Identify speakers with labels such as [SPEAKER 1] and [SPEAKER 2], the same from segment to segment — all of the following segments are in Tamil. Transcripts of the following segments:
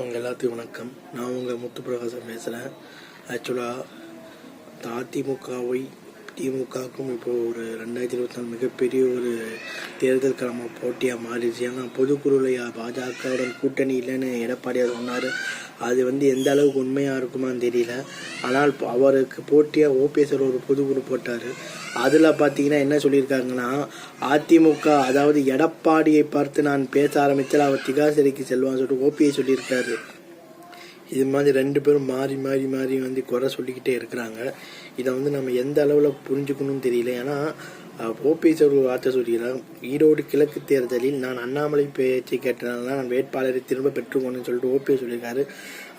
[SPEAKER 1] உங்கள் எல்லாத்தையும் வணக்கம். நான் உங்கள் முத்து பிரகாசம் பேசுகிறேன் ஆக்சுவலாக அதிமுகவை திமுகவுக்கும் இப்போது ஒரு ரெண்டாயிரத்தி இருபத்தி நாலு மிகப்பெரிய ஒரு தேர்தல் கிழமை போட்டியாக மாறிடுச்சு. ஏன்னா பொதுக்குழுவில் பாஜகவுடன் கூட்டணி இல்லைன்னு எடப்பாடியார் சொன்னார். அது வந்து எந்த அளவுக்கு உண்மையாக இருக்குமான்னு தெரியல. ஆனால் அவருக்கு போட்டியாக ஓபிஎஸ் ஒரு பொதுக்குழு போட்டார். அதில் பார்த்தீங்கன்னா என்ன சொல்லியிருக்காங்கன்னா அதிமுக அதாவது எடப்பாடியை பார்த்து நான் பேச ஆரம்பித்தால் அவர் திகாசரிக்கு செல்வான்னு சொல்லிட்டு ஓபிஎஸ் சொல்லியிருக்காரு. இது மாதிரி ரெண்டு பேரும் மாறி மாறி மாறி வந்து குறை சொல்லிக்கிட்டே இருக்கிறாங்க. இதை வந்து நம்ம எந்த அளவில் புரிஞ்சுக்கணும்னு தெரியல. ஏன்னா ஓபிஎஸ் ஒரு வார்த்தை சொல்லிக்கிறாங்க ஈரோடு கிழக்கு தேர்தலில் நான் அண்ணாமலை பேச்சை கேட்டனால நான் வேட்பாளரை திரும்ப பெற்றுக்கொண்டு சொல்லிட்டு ஓபிஎஸ் சொல்லியிருக்காரு.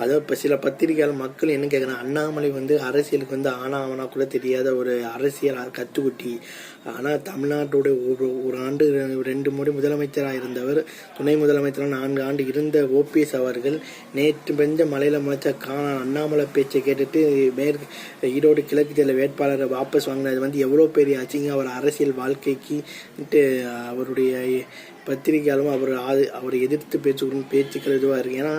[SPEAKER 1] அதாவது இப்போ சில பத்திரிகையாளர் மக்கள் என்ன கேட்குறாங்க அண்ணாமலை வந்து அரசியலுக்கு வந்து ஆனா அவனா கூட தெரியாத ஒரு அரசியல் கத்துக்குட்டி ஆனால் தமிழ்நாட்டுடைய ஒரு ஒரு ஆண்டு ரெண்டு முறை முதலமைச்சராக இருந்தவர் துணை முதலமைச்சராக நான்கு ஆண்டு இருந்த ஓபிஎஸ் அவர்கள் நேற்று பெஞ்ச மலையில் முளைச்ச காண அண்ணாமலை பேச்சை கேட்டுட்டு மேற்கு ஈரோடு கிழக்கு தேர்தல் வேட்பாளரை வாபஸ் வாங்கினது வந்து எவ்வளோ பெரிய ஆச்சுங்க அவர் அரசியல் வாழ்க்கைக்கு அவருடைய பத்திரிகையாலும் அவர் ஆது அவரை எதிர்த்து பேச்சுக்கணும் பேச்சுக்கள் இதுவாக இருக்குது ஏன்னா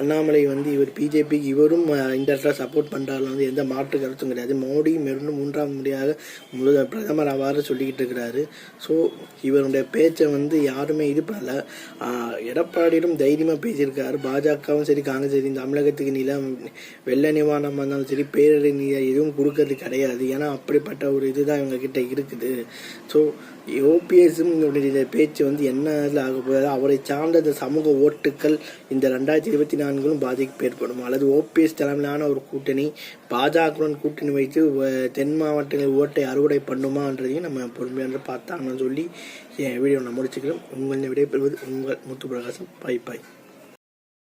[SPEAKER 1] அண்ணாமலை வந்து இவர் பிஜேபிக்கு இவரும் இன்டெரக்டாக சப்போர்ட் பண்ணுறாருல வந்து எந்த மாற்று கருத்தும் கிடையாது. மோடி மேலும் மூன்றாம் முறையாக முழு பிரதமர் அவ்வாறு சொல்லிக்கிட்டு இருக்கிறாரு. ஸோ இவருடைய பேச்சை வந்து யாருமே இது பண்ணல. எடப்பாடியிலும் தைரியமாக பேசியிருக்காரு. பாஜகவும் சரி காங்கிரஸ் சரி தமிழகத்துக்கு நிலம் வெள்ள நிவாரணமாக இருந்தாலும் சரி பேரடி எதுவும் கொடுக்கறது கிடையாது. ஏன்னா அப்படிப்பட்ட ஒரு இதுதான் இவங்க கிட்ட இருக்குது. ஸோ ஓபிஎஸும் பேச்சு வந்து என்ன ஆக போகிறது. அவரை சார்ந்த இந்த சமூக ஓட்டுக்கள் இந்த ரெண்டாயிரத்தி இருபத்தி நான்கிலும் பாதிப்பு ஏற்படும் அல்லது ஓபிஎஸ் தலைமையிலான ஒரு கூட்டணி பாஜகவுடன் கூட்டணி வைத்து தென் மாவட்டங்களில் ஓட்டை அறுவடை பண்ணுமான்றதையும் நம்ம பொறுமையாக பார்த்தாங்கன்னு சொல்லி என் வீடியோ நான் முடிச்சுக்கிறோம் உங்களை விடைபெறுவது உங்கள் முத்து பிரகாசம் பாய் பாய்.